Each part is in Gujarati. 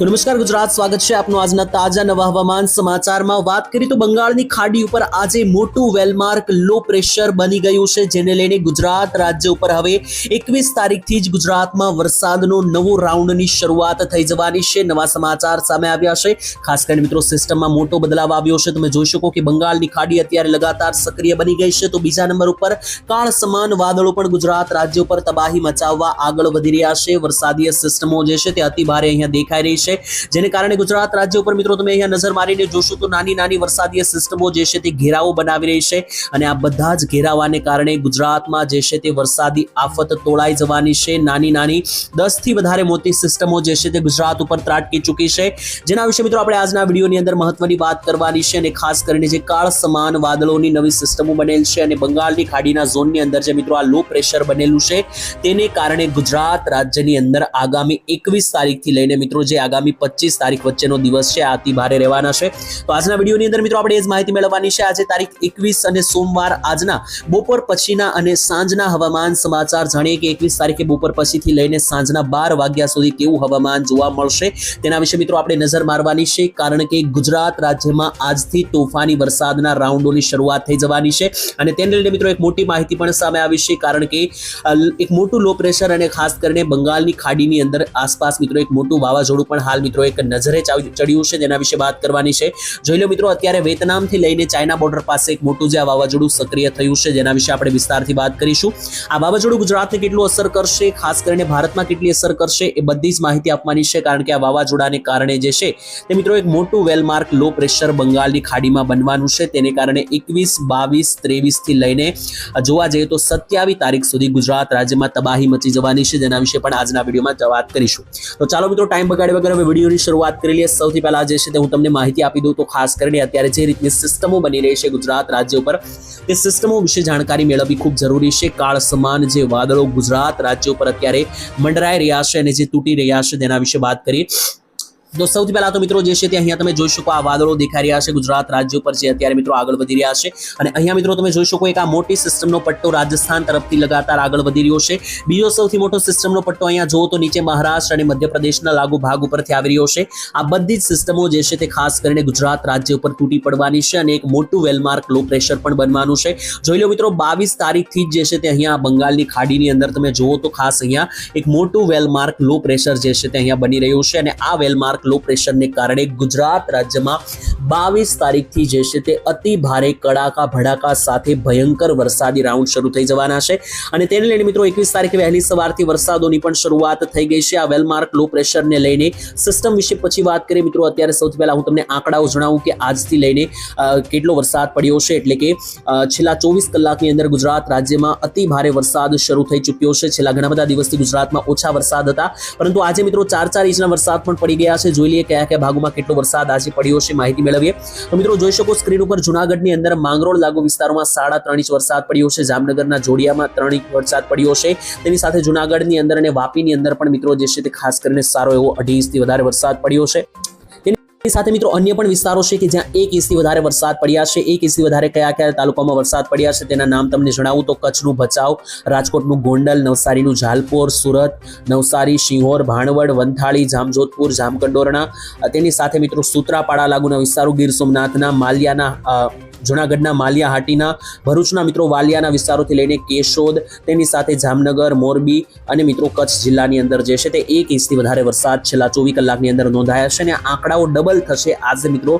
તો નમસ્કાર, ગુજરાત, સ્વાગત છે આપનું આજના તાજા નવા હવામાન સમાચારમાં. વાત કરીએ તો બંગાળની ખાડી ઉપર આજે મોટું વેલમાર્ક લો પ્રેશર બની ગયું છે, જેને લઈને ગુજરાત રાજ્ય ઉપર હવે એકવીસ તારીખથી જ ગુજરાતમાં વરસાદનો નવો રાઉન્ડની શરૂઆત થઈ જવાની છે. નવા સમાચાર સામે આવ્યા છે. ખાસ કરીને મિત્રો, સિસ્ટમમાં મોટો બદલાવ આવ્યો છે. તમે જોઈ શકો કે બંગાળની ખાડી અત્યારે લગાતાર સક્રિય બની ગઈ છે. તો બીજા નંબર ઉપર કાળ સમાન વાદળો પણ ગુજરાત રાજ્ય ઉપર તબાહી મચાવવા આગળ વધી રહ્યા છે. વરસાદીય સિસ્ટમો જે છે તે અતિ અહીંયા દેખાઈ રહી છે. જેને કારણે ગુજરાત રાજ્ય ઉપર મિત્રો તમે અહીંયા નજર મારીને જોશો તો નાની નાની વરસાદીય સિસ્ટમો જે છે તે ઘેરાવો બનાવી રહી છે અને આ બધા જ ઘેરાવાને કારણે ગુજરાતમાં જે છે તે વરસાદી આફત તોળાઈ જવાની છે. નાની નાની દસથી વધારે મોટી સિસ્ટમો જે છે તે ગુજરાત ઉપર ત્રાટકી ચૂકી છે. જેના વિશે મિત્રો આપણે આજના વિડીયોની અંદર મહત્વની વાત કરવાની છે અને ખાસ કરીને જે કાળ સમાન વાદળોની નવી સિસ્ટમો બનેલ છે અને બંગાળની ખાડીના ઝોનની અંદર જે મિત્રો આ લો પ્રેશર બનેલું છે, તેને કારણે ગુજરાત રાજ્યની અંદર આગામી એકવીસ તારીખથી લઈને મિત્રો જે આગામી પચીસ તારીખ વચ્ચેનો દિવસ છે. આ અતિ ભારે રહેવાના છે. તો આજના વિડીયોની અંદર મિત્રો આપણે એ જ માહિતી મેળવવાની છે. આજે તારીખ એકવીસ અને સોમવાર આજના બપોર પછીના અને સાંજના હવામાન સમાચાર જાણીએ કે એકવીસ તારીખે બપોર પછીથી લઈને સાંજના બાર વાગ્યા સુધી કેવું હવામાન જોવા મળશે તેના વિશે મિત્રો આપણે નજર મારવાની છે. કારણ કે ગુજરાત રાજ્યમાં આજથી તોફાની વરસાદના રાઉન્ડોની શરૂઆત થઈ જવાની છે અને તેને લઈને મિત્રો એક મોટી માહિતી પણ સામે આવી છે. કારણ કે એક મોટું લો પ્રેશર અને ખાસ કરીને બંગાળની ખાડીની અંદર આસપાસ મિત્રો એક મોટું વાવાઝોડું પણ હાલ મિત્રો એક નજરે ચડ્યું છે જેના વિશે વાત કરવાની છે. જોઈ લો મિત્રો, અત્યારે વિયેતનામથી લઈને ચાઇના બોર્ડર પાસે એક મોટું જે આ વાવાઝોડું સક્રિય થયું છે જેના વિશે આપણે વિસ્તારથી વાત કરીશું. આ વાવાઝોડું ગુજરાતને કેટલું અસર કરશે? ખાસ કરીને ભારતમાં કેટલી અસર કરશે? એ બધી જ માહિતી આપવાની છે કારણ કે આ વાવાઝોડાને કારણે જે છે તે મિત્રો એક મોટું વેલમાર્ક લો પ્રેશર બંગાળની ખાડીમાં બનવાનું છે. તેને કારણે એકવીસ, બાવીસ, ત્રેવીસથી લઈને જોવા જઈએ તો સત્યાવીસ તારીખ સુધી ગુજરાત રાજ્યમાં તબાહી મચી જવાની છે જેના વિશે પણ આજના વિડીયોમાં વાત કરીશું. તો ચાલો મિત્રો, ટાઈમ બગાડે વગર હવે વિડીયોની શરૂઆત કરી લઈએ. સૌથી પહેલા જે છે તે હું તમને માહિતી આપી દઉં તો ખાસ કરીને અત્યારે જે રીતની સિસ્ટમો બની રહી છે ગુજરાત રાજ્ય ઉપર, તે સિસ્ટમો વિશે જાણકારી મેળવવી ખૂબ જરૂરી છે. કાળ સમાન જે વાદળો ગુજરાત રાજ્ય ઉપર અત્યારે મંડરાઈ રહ્યા છે અને જે તૂટી રહ્યા છે તેના વિશે વાત કરીએ. તો સૌથી પહેલા તો મિત્રો જે છે તે અહીંયા તમે જોઈ શકો આ વાદળો દેખાઈ રહ્યા છે. ગુજરાત રાજ્ય ઉપર જે અત્યારે મિત્રો આગળ વધી રહ્યા છે. અને અહીંયા મિત્રો તમે જોઈ શકો એક આ મોટી સિસ્ટમનો પટ્ટો રાજસ્થાન તરફથી લગાતાર આગળ વધી રહ્યો છે. બીજો સૌથી મોટો સિસ્ટમનો પટ્ટો અહીંયા જુઓ તો નીચે મહારાષ્ટ્ર અને મધ્યપ્રદેશના લાગુ ભાગ ઉપરથી આવી રહ્યો છે. આ બધી જ સિસ્ટમો જે છે તે ખાસ કરીને ગુજરાત રાજ્ય ઉપર તૂટી પડવાની છે અને એક મોટું વેલમાર્ક લો પ્રેશર પણ બનવાનું છે. જોઈ લો મિત્રો, બાવીસ તારીખથી જ જે છે તે અહીંયા બંગાળની ખાડીની અંદર તમે જુઓ તો ખાસ અહીંયા એક મોટું વેલમાર્ક લો પ્રેશર જે છે તે અહીંયા બની રહ્યું છે અને આ વેલમાર્ક લો પ્રેશરને કારણે ગુજરાત રાજ્યમાં બાવીસ તારીખથી જે છે તે અતિ ભારે કડાકા ભડાકા સાથે ભયંકર વરસાદી રાઉન્ડ શરૂ થઈ જવાના છે. અને તેને લઈને મિત્રો એકવીસ તારીખે વહેલી સવારથી વરસાદોની પણ શરૂઆત થઈ ગઈ છે. આ વેલમાર્ક લો પ્રેશરને લઈને સિસ્ટમ વિશે પછી વાત કરીએ. મિત્રો, અત્યારે સૌથી પહેલા હું તમને આંકડાઓ જણાવું કે આજથી લઈને કેટલો વરસાદ પડ્યો છે. એટલે કે છેલ્લા ચોવીસ કલાકની અંદર ગુજરાત રાજ્યમાં અતિ ભારે વરસાદ શરૂ થઈ ચૂક્યો છે. છેલ્લા ઘણા બધા દિવસથી ગુજરાતમાં ઓછા વરસાદ હતા. પરંતુ આજે મિત્રો ચાર ચાર ઇંચના વરસાદ પણ પડી ગયા છે. જોઈ લઈએ કયા કયા ભાગોમાં કેટલો વરસાદ આજે પડ્યો છે, માહિતી મેળવીએ. તો મિત્રો જોઈ શકો સ્ક્રીન ઉપર જુનાગઢની અંદર માંગરોળ લાગુ વિસ્તારોમાં સાડા ત્રણ ઇંચ વરસાદ પડ્યો છે, જામનગરના જોડિયામાં ત્રણ ઇંચ વરસાદ પડ્યો છે. તેની સાથે જુનાગઢની અંદર અને વાપીની અંદર પણ મિત્રો જે છે તે ખાસ કરીને સારો એવો અઢી ઇંચથી વધારે વરસાદ પડ્યો છે. સાથે મિત્રો અન્ય પણ વિસ્તારો છે કે જ્યાં એક ઇંચથી વધારે વરસાદ પડ્યા છે. એક ઇંચથી વધારે કયા કયા તાલુકામાં વરસાદ પડ્યા છે તેના નામ તમને જણાવું તો કચ્છનું ભચાઉ, રાજકોટનું ગોંડલ, નવસારીનું જાલપોર સુરત, નવસારી, શિહોર, ભાણવડ, વંથાળી, જામજોધપુર, જામકંડોરણા. તેની સાથે મિત્રો સુત્રાપાડા લાગુના વિસ્તારો ગીર સોમનાથના, માલિયાના જુનાગઢના માલિયા હાટીના ભરૂચના મિત્રો વાલિયાના વિસ્તારોથી લઈને કેશોદ, તેની સાથે જામનગર, મોરબી અને મિત્રો કચ્છ જિલ્લાની અંદર જે છે તે એક ઇંચથી વધારે વરસાદ છેલ્લા ચોવીસ કલાકની અંદર નોંધાયા છે અને આંકડાઓ ડબલ થશે. આજે મિત્રો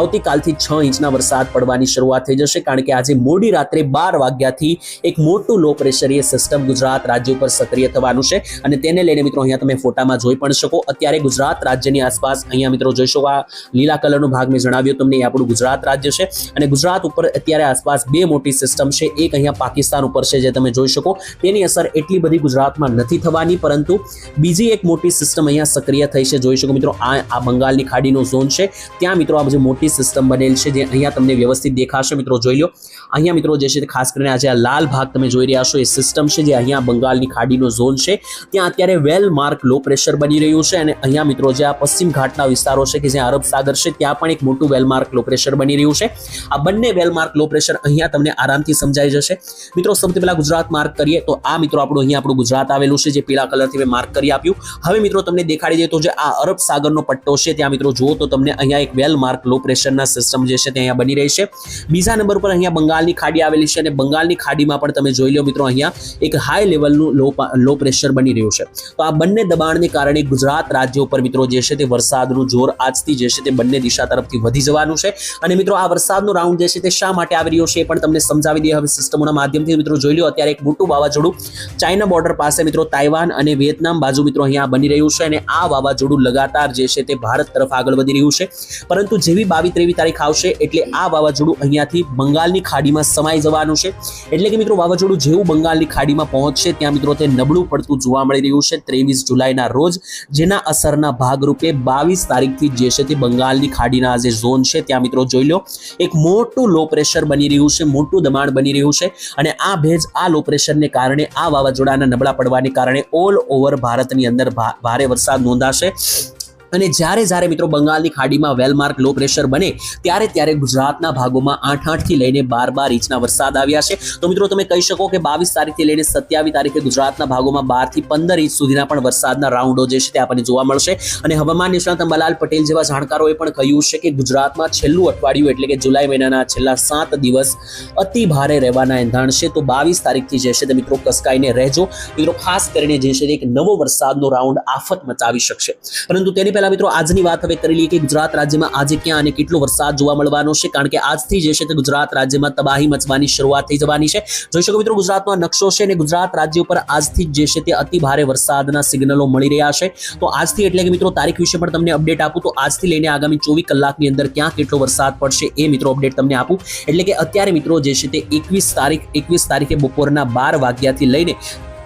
આવતીકાલથી છ ઇંચના વરસાદ પડવાની શરૂઆત થઈ જશે કારણ કે આજે મોડી રાત્રે બાર વાગ્યાથી એક મોટું લો પ્રેશરીય સિસ્ટમ ગુજરાત રાજ્ય ઉપર સક્રિય થવાનું છે. અને તેને લઈને મિત્રો અહીંયા તમે ફોટામાં જોઈ પણ શકો. અત્યારે ગુજરાત રાજ્યની આસપાસ અહીંયા મિત્રો જોઈ શકો આ લીલા કલરનો ભાગ મેં જણાવ્યો તમને. એ આપણું ગુજરાત રાજ્ય છે. અને ગુજરાત ઉપર અત્યારે આસપાસ બે મોટી સિસ્ટમ છે. એક અહીંયા પાકિસ્તાન ઉપર છે જે તમે જોઈ શકો. તેની અસર એટલી બધી ગુજરાતમાં નથી થવાની, પરંતુ બીજી એક મોટી સિસ્ટમ અહીંયા સક્રિય થઈ છે. જોઈ શકો મિત્રો, આ આ બંગાળની ખાડીનો ઝોન છે. ત્યાં મિત્રો આ જે મોટી સિસ્ટમ બનેલ છે જે અહીંયા તમને વ્યવસ્થિત દેખાશે. મિત્રો જોઈ લો. અહીંયા મિત્રો જે છે ખાસ કરીને આજે આ લાલ ભાગ તમે જોઈ રહ્યા છો, એ સિસ્ટમ છે જે અહીંયા બંગાળની ખાડીનો ઝોન છે. ત્યાં અત્યારે વેલ માર્ક લો પ્રેશર બની રહ્યું છે અને અહીંયા મિત્રો જે આ પશ્ચિમ ઘાટના વિસ્તારો છે કે જ્યાં અરબ સાગર છે, ત્યાં પણ એક મોટું વેલમાર્ક લો પ્રેશર બની રહ્યું છે. આ બંને વેલમાર્ક લો પ્રેશર અહીંયા તમને આરામથી સમજાઈ જશે. મિત્રો સૌથી પહેલાં ગુજરાત માર્ક કરીએ તો આ મિત્રો આપણું અહીંયા આપણું ગુજરાત આવેલું છે જે પીળા કલરથી મેં માર્ક કરી આપ્યું. હવે મિત્રો તમને દેખાડી દે તો જે આ અરબ સાગરનો પટ્ટો છે, ત્યાં મિત્રો જુઓ તો તમને અહીંયા એક વેલ માર્ક લો પ્રેશરના સિસ્ટમ જે છે તે અહીંયા બની રહી છે. બીજા નંબર પર અહીંયા બંગાળની ખાડી આવેલી છે અને બંગાળની ખાડીમાં પણ તમે જોઈ લો મિત્રો અહીંયા એક હાઈ લેવલનું લો લો પ્રેશર બની રહ્યું છે. તો આ બંને દબાણને કારણે ગુજરાત રાજ્ય ઉપર મિત્રો જે છે તે વરસાદનું જોર આજથી જે છે તે બંને દિશા તરફથી વધી જવાનું છે. અને મિત્રો આ વરસાદનો રાઉન્ડ જે છે તે શા માટે આવી રહ્યો છે એ પણ તમને સમજાવી દઈએ. હવે સિસ્ટમોના માધ્યમથી મિત્રો જોઈ લો અત્યારે એક મોટું વાવાઝોડું ચાઇના બોર્ડર પાસે મિત્રો તાઇવાન અને વિયેતનામ બાજુ મિત્રો અહીંયા બની રહ્યું છે અને આ વાવાઝોડું લગાતાર જે છે તે ભારત તરફ આગળ વધી રહ્યું છે. પરંતુ જેવી બાવીસ ત્રેવીસ તારીખ આવશે એટલે આ વાવાઝોડું અહીંયાથી બંગાળની ખાડીમાં સમાઈ જવાનું છે. એટલે કે મિત્રો વાવાઝોડું જેવું બંગાળની ખાડીમાં પહોંચશે, ત્યાં મિત્રો તે નબળું પડતું જોવા મળી રહ્યું છે. ત્રેવીસ જુલાઈના રોજ જેના અસરના ભાગરૂપે બાવીસ તારીખથી જે છે તે બંગાળની ખાડીના જે ઝોન છે, ત્યાં મિત્રો જોઈ લો, એક મોટું લો પ્રેશર બની રહ્યું છે, મોટું દબાણ બની રહ્યું છે અને આ ભેજ, આ લો પ્રેશરને કારણે, આ વાવાઝોડાના નબળા પડવાને કારણે ઓલ ઓવર ભારતની અંદર ભારે વરસાદ નોંધાશે. અને જ્યારે જ્યારે મિત્રો બંગાળની ખાડીમાં વેલમાર્ક લો પ્રેશર બને, ત્યારે ત્યારે ગુજરાતના ભાગોમાં આઠ આઠથી લઈને બાર બાર ઇંચના વરસાદ આવ્યા છે. તો મિત્રો તમે કહી શકો કે બાવીસ તારીખથી લઈને સત્યાવીસ તારીખે ગુજરાતના ભાગોમાં બારથી પંદર ઇંચ સુધીના પણ વરસાદના રાઉન્ડો જે છે તે આપણને જોવા મળશે. અને હવામાન નિષ્ણાત અંબાલાલ પટેલ જેવા જાણકારોએ પણ કહ્યું છે કે ગુજરાતમાં છેલ્લું અઠવાડિયું એટલે કે જુલાઈ મહિનાના છેલ્લા સાત દિવસ અતિ ભારે રહેવાના એંધાણ છે. તો બાવીસ તારીખથી જે છે તે મિત્રો કસકાઈને રહેજો. મિત્રો ખાસ કરીને જે છે એક નવો વરસાદનો રાઉન્ડ આફત મચાવી શકશે. પરંતુ તેની પહેલા મિત્રો આજની વાત હવે કરી લઈએ કે ગુજરાત રાજ્યમાં આજે ક્યાં અને કેટલો વરસાદ જોવા મળવાનો છે. કારણ કે આજથી જે છે તે ગુજરાત રાજ્યમાં તબાહી મચવાની શરૂઆત થઈ જવાની છે. જોઈ શકો મિત્રો ગુજરાતમાં નકશો છે અને ગુજરાત રાજ્ય ઉપર આજથી જે છે તે અતિ ભારે વરસાદના સિગ્નલો મળી રહ્યા છે. તો આજથી એટલે કે મિત્રો તારીખ વિશે પણ તમને અપડેટ આપું તો આજથી લઈને આગામી ચોવીસ કલાકની અંદર ક્યાં કેટલો વરસાદ પડશે એ મિત્રો અપડેટ તમને આપું. એટલે કે અત્યારે મિત્રો જે છે તે એકવીસ તારીખ, એકવીસ તારીખે બપોરના બાર વાગ્યાથી લઈને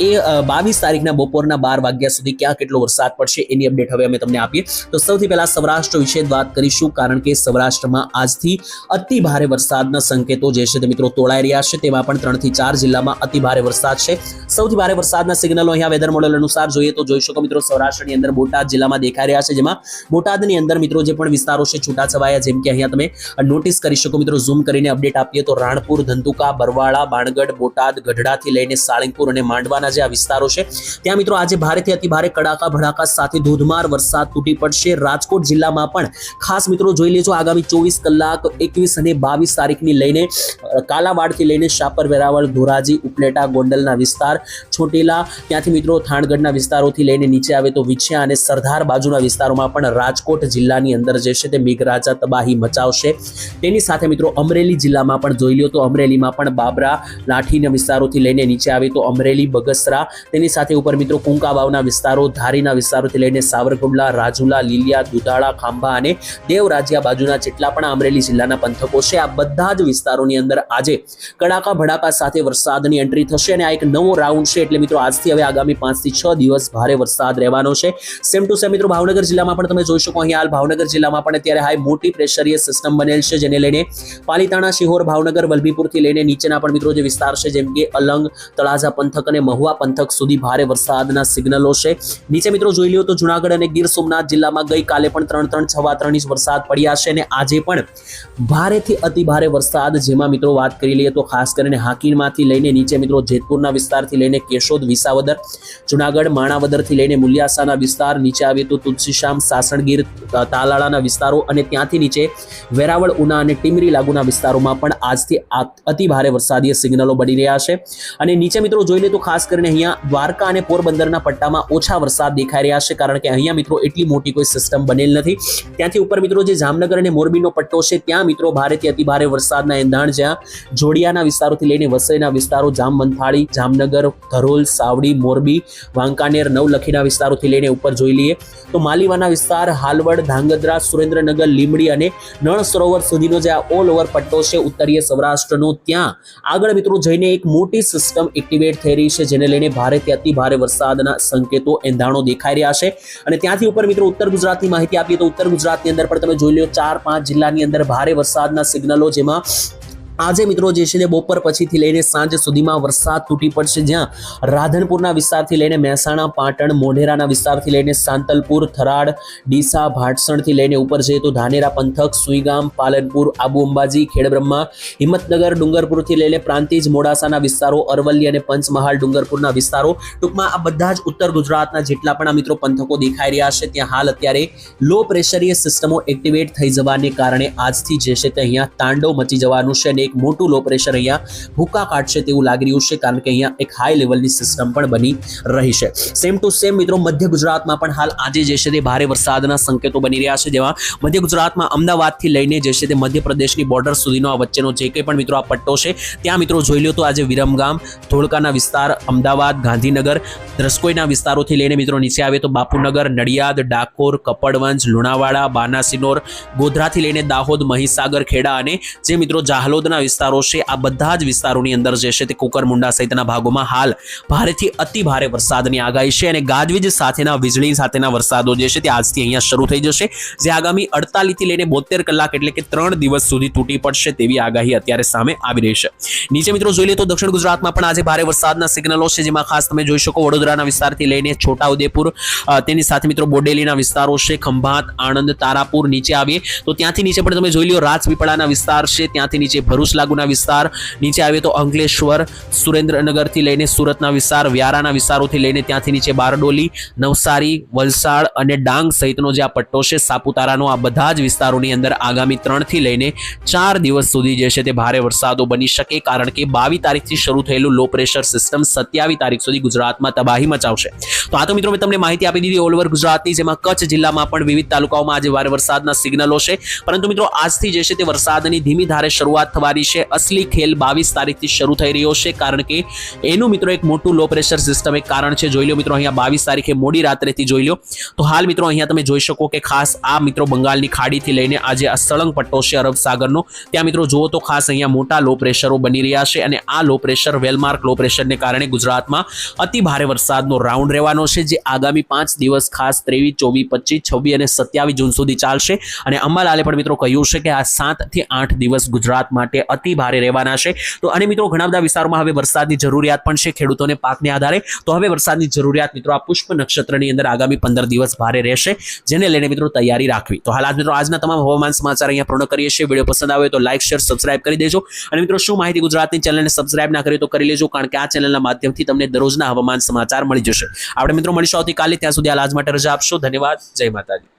એ બાવીસ તારીખના બપોરના બાર વાગ્યા સુધી ક્યાં કેટલો વરસાદ પડશે એની અપડેટ હવે અમે તમને આપીએ. તો સૌથી પહેલા સૌરાષ્ટ્ર વિશે વાત કરીશું, કારણ કે સૌરાષ્ટ્રમાં આજથી અતિ ભારે વરસાદના સંકેતો જે છે તે મિત્રો તોળાઈ રહ્યા છે. તેમાં પણ ત્રણથી ચાર જિલ્લામાં અતિ ભારે વરસાદ છે. સૌથી ભારે વરસાદના સિગ્નલો અહીંયા વેધર મોડેલ અનુસાર જોઈએ તો જોઈ શકો મિત્રો સૌરાષ્ટ્રની અંદર બોટાદ જિલ્લામાં દેખાઈ રહ્યા છે, જેમાં બોટાદની અંદર મિત્રો જે પણ વિસ્તારો છે છૂટાછવાયા, જેમ કે અહીંયા તમે નોટિસ કરી શકો મિત્રો ઝૂમ કરીને અપડેટ આપીએ તો રાણપુર, ધંધુકા, બરવાળા, બાણગઢ, બોટાદ, ગઢડાથી લઈને સાળંગપુર અને માંડવાના જે આ વિસ્તારો છે. ત્યાં મિત્રો આજે ભારેથી અતિ ભારે કડાકા ભડાકા સાથે ધોધમાર વરસાદ તૂટી પડશે. રાજકોટ જિલ્લામાં પણ ખાસ મિત્રો જોઈ લેજો આગામી ચોવીસ કલાક એકવીસ અને બાવીસ તારીખની લઈને કાલાવાડથી લઈને શાપર, વેરાવળ, ધોરાજી, ઉપલેટા, ગોંડલના વિસ્તાર, છોટેલા, ત્યાંથી મિત્રો થાણગઢના વિસ્તારોથી લઈને નીચે આવે તો વિછ્યા અને સરદાર બાજુના વિસ્તારોમાં પણ રાજકોટ જિલ્લાની અંદર જે છે તે મેઘરાજા તબાહી મચાવશે. તેની સાથે મિત્રો અમરેલી જિલ્લામાં પણ જોઈ લો તો અમરેલીમાં પણ બાબરા, લાઠીના વિસ્તારોથી લઈને નીચે આવે તો અમરેલી બગસરા તેની સાથે ઉપર મિત્રો કુંકાબાવના વિસ્તારો, ધારીના વિસ્તારોથી લઈને સાવરકુંડલા, રાજુલા, લીલિયા, દુધાળા, ખાંભા અને દેવરાજિયા બાજુના જેટલા પણ અમરેલી જિલ્લાના પંથકો છે, આ બધા જ વિસ્તારોની અંદર આજે કડાકા, ભડાકા સાથે વરસાદની એન્ટ્રી થશે અને આ એક નવો રાઉન્ડ છે. એટલે મિત્રો આજથી હવે આગામી પાંચથી છ દિવસ ભારે વરસાદ રહેવાનો છે. સેમ ટુ સેમ મિત્રો ભાવનગર જિલ્લામાં પણ તમે જોઈ શકો અહીંયા હાલ ભાવનગર જિલ્લામાં પણ અત્યારે હાઈ મોટી પ્રેશરીય સિસ્ટમ બનેલ છે, જેને લઈને પાલિતાણા, શિહોર, ભાવનગર, વલભીપુરથી લઈને નીચેના પણ મિત્રો જે વિસ્તાર છે, જેમ કે અલંગ, તળાજા, પંથક અને મહુવા પંથક સુધી ભારે વરસાદના સિગ્નલો છે. નીચે મિત્રો જોઈ લ્યો તો જુનાગઢ અને ગીર સોમનાથ જિલ્લામાં ગઈકાલે પણ ત્રણ ત્રણ છવા ત્રણ ઇંચ વરસાદ પડ્યા છે અને આજે પણ ભારેથી અતિ ભારે વરસાદ જેમાં મિત્રો વાત કરી લઈએ તો ખાસ કરીને હાકીરમાંથી લઈને નીચે મિત્રો જેતપુરના વિસ્તારથી લઈને કેશોદ, વિસાવદર, જુનાગઢ, માણાવદરથી લઈને મુલિયાસાના વિસ્તાર, નીચે આવે તો તુલસીશ્યામ, સાસણગીર તાલાળાના વિસ્તારો અને ત્યાંથી નીચે વેરાવળ, ઉના અને ટીમરી લાગુના વિસ્તારોમાં પણ આજથી અતિ ભારે વરસાદીય સિગ્નલો બની રહ્યા છે. અને નીચે મિત્રો જોઈ લે તો ખાસ કરીને અહીંયા દ્વારકા અને પોરબંદરના પટ્ટામાં ઓછા વરસાદ દેખાઈ રહ્યા છે, કારણ કે અહીંયા મિત્રો એટલી મોટી કોઈ સિસ્ટમ બનેલ નથી. ત્યાંથી ઉપર મિત્રો જે જામનગર અને મોરબીનો પટ્ટો છે, ત્યાં મિત્રો ભારેથી અતિ ભારે વરસાદના એંધાણ જ્યાં જોડિયાના વિસ્તારોથી લઈને વસઈના વિસ્તારો, જામવંથાળી, જામનગર, ધરોલ, સાવડી, મોરબી, વાંકાનેર, નવલખીના વિસ્તારોથી લઈને ઉપર જોઈ લઈએ તો માલીવાના વિસ્તાર, હાલવડ, ધાંગધ્રા, સુરેન્દ્રનગર લીમડી અને નળ સરોવર સુધીનો જે આ ઓલ ઓવર પટ્ટો છે, ઉત્તરીય સૌરાષ્ટ્રનો, ત્યાં આગળ મિત્રો જઈને એક મોટી સિસ્ટમ એક્ટિવેટ થઈ રહી છે, જેને લઈને ભારેથી અતિ ભારે વરસાદના સંકેતો એંધાણો દેખાઈ રહ્યા છે. અને ત્યાંથી ઉપર મિત્રો ઉત્તર ગુજરાતની માહિતી આપીએ તો ઉત્તર ગુજરાતની અંદર પણ તમે જોઈ લો ચાર પાંચ જિલ્લાની અંદર ભારે વરસાદના સિગ્નલો જેમાં આજે મિત્રો જે છે તે બપોર પછીથી લઈને સાંજ સુધીમાં વરસાદ તૂટી પડશે, જ્યાં રાધનપુરના વિસ્તારથી લઈને મહેસાણા, પાટણ, મોઢેરાના વિસ્તારથી લઈને સાંતલપુર થરાડ ડીસા, ભાટસણથી લઈને ઉપર જઈએ તો ધાનેરા, પંથક, સુઈગામ, પાલનપુર, આબુ અંબાજી, ખેડબ્રહ્મા, હિંમતનગર, ડુંગરપુરથી લઈને પ્રાંતિજ, મોડાસાના વિસ્તારો, અરવલ્લી અને પંચમહાલ ડુંગરપુરના વિસ્તારો. ટૂંકમાં આ બધા જ ઉત્તર ગુજરાતના જેટલા પણ આ મિત્રો પંથકો દેખાઈ રહ્યા છે, ત્યાં હાલ અત્યારે લો પ્રેશરીય સિસ્ટમો એક્ટિવેટ થઈ જવાને કારણે આજથી જે છે તે અહીંયા તાંડવ મચી જવાનું છે એક મોટું લો પ્રેશર અહીંયા ભૂકા કાઢશે તેવું લાગી રહ્યું છે, કારણ કે અહીંયા એક હાઈ લેવલની સિસ્ટમ પણ બની રહી છે. સેમ ટુ સેમ મિત્રો, મધ્ય ગુજરાતમાં પણ હાલ આજે જે છે તે ભારે વરસાદના સંકેતો બની રહ્યા છે. જેમાં મધ્ય ગુજરાતમાં અમદાવાદથી લઈને જે છે તે મધ્યપ્રદેશની બોર્ડર સુધીનો આ વચ્ચેનો જે કંઈ પણ મિત્રો આ પટ્ટો છે, ત્યાં મિત્રો જોઈ લો તો આજે વિરમગામ, ધોળકાના વિસ્તાર, અમદાવાદ, ગાંધીનગર, રસકોઈના વિસ્તારોથી લઈને મિત્રો નીચે આવે તો બાપુનગર, નડિયાદ, ડાકોર, કપડવંજ, લુણાવાડા, બાનાસિનોર, ગોધરાથી લઈને દાહોદ, મહીસાગર, ખેડા અને જે મિત્રો જાહલોદના વિસ્તારો છે. આ બધા જ વિસ્તારોની અંદર જે છે તે કુકરમુંડા સહિતના ભાગોમાં હાલ ભારેથી અતિ ભારે વરસાદની આગાહી છે અને ગાજવીજ સાથેના, વીજળી સાથેના વરસાદો જે છે તે આજથી અહીંયા શરૂ થઈ જશે. જે આગામી અડતાલીસથી લઈને બોતેર કલાક એટલે કે ત્રણ દિવસ સુધી તૂટી પડશે તેવી આગાહી અત્યારે સામે આવી રહી છે. નીચે મિત્રો જોઈ લે તો દક્ષિણ ગુજરાતમાં પણ આજે ભારે વરસાદના સિગ્નલો છે, જેમાં ખાસ તમે જોઈ શકો વડોદરાના વિસ્તારથી લઈને છોટાઉદેપુર તેની સાથે મિત્રો બોડેલીના વિસ્તારો છે, ખંભાત, આણંદ, તારાપુર નીચે આવીએ. તો ત્યાંથી નીચે પણ તમે જોઈ લો રાજપીપળાના વિસ્તાર છે, ત્યાંથી નીચે ભરૂચ લાગુના વિસ્તાર, નીચે આવે તો અંકલેશ્વર, સુરેન્દ્રનગરથી લઈને સુરતના વિસ્તાર, વ્યારાના વિસ્તારોથી લઈને ત્યાંથી નીચે બારડોલી, નવસારી, વલસાડ અને ડાંગ સહિતનો જે આ પટ્ટો છે, સાપુતારાનો આ બધા જ વિસ્તારોની અંદર આગામી ત્રણથી લઈને ચાર દિવસ સુધી જે છે તે ભારે વરસાદો બની શકે કારણ કે બાવીસ તારીખથી શરૂ થયેલું લો પ્રેશર સિસ્ટમ સત્યાવીસ તારીખ સુધી ગુજરાતમાં તબાહી મચાવશે. તો આ તો મિત્રો મેં તમને માહિતી આપી દીધી ઓલ ઓવર ગુજરાતની, જેમાં કચ્છ જિલ્લામાં પણ વિવિધ તાલુકાઓમાં આજે ભારે વરસાદના સિગ્નલો છે. પરંતુ મિત્રો આજથી જે છે તે વરસાદની ધીમી ધારે શરૂઆત થવાની છે. અસલી ખેલ બાવીસ તારીખથી શરૂ થઈ રહ્યો છે, કારણ કે એનું મિત્રો એક મોટું લો પ્રેશર સિસ્ટમ એક કારણ છે. જોઈ લો મિત્રો, અહીંયા બાવીસ તારીખે મોડી રાત્રેથી જોઈ લો. તો હાલ મિત્રો, અહીંયા તમે જોઈ શકો કે ખાસ આ મિત્રો બંગાળની ખાડીથી લઈને આજે આ સળંગ પટ્ટો છે અરબ સાગરનો. ત્યાં મિત્રો જુઓ તો ખાસ અહીંયા મોટા લો પ્રેશરો બની રહ્યા છે અને આ લો પ્રેશર વેલમાર્ક લો પ્રેશરને કારણે ગુજરાતમાં અતિ ભારે વરસાદનો રાઉન્ડ રહેવાનો છે, જે આગામી પાંચ દિવસ ખાસ ત્રેવીસ, ચોવીસ, પચીસ, છવ્વીસ અને સત્યાવીસ જૂન સુધી ચાલશે. અને અંબાલાલે પણ મિત્રો કહ્યું છે કે આ સાતથી આઠ દિવસ ગુજરાત માટે અતિ ભારે રહેવાના છે. તો અને મિત્રો ઘણા બધા વિસ્તારોમાં હવે વરસાદની જરૂરિયાત પણ છે ખેડૂતોને પાકને આધારે. તો હવે વરસાદની જરૂરિયાત મિત્રો, આ પુષ્પ નક્ષત્રની અંદર આગામી પંદર દિવસ ભારે રહેશે, જેને લઈને મિત્રો તૈયારી રાખવી. તો હાલ મિત્રો, આજના તમામ હવામાન સમાચાર અહીંયા પૂર્ણ કરીએ છીએ. વીડિયો પસંદ આવે તો લાઇક શેર સબસ્ક્રાઇબ કરી દેજો. અને મિત્રો, શું માહિતી ગુજરાતની ચેનલને સબસ્ક્રાઇબ ના કરી તો કરી લેજો, કારણ કે આ ચેનલના માધ્યમથી તમને દરરોજના હવામાન સમાચાર મળી જશે. આપણે મિત્રો, મળીશું આવતીકાલે. ત્યાં સુધી આજ માટે રજા આપશો. ધન્યવાદ. જય માતાજી.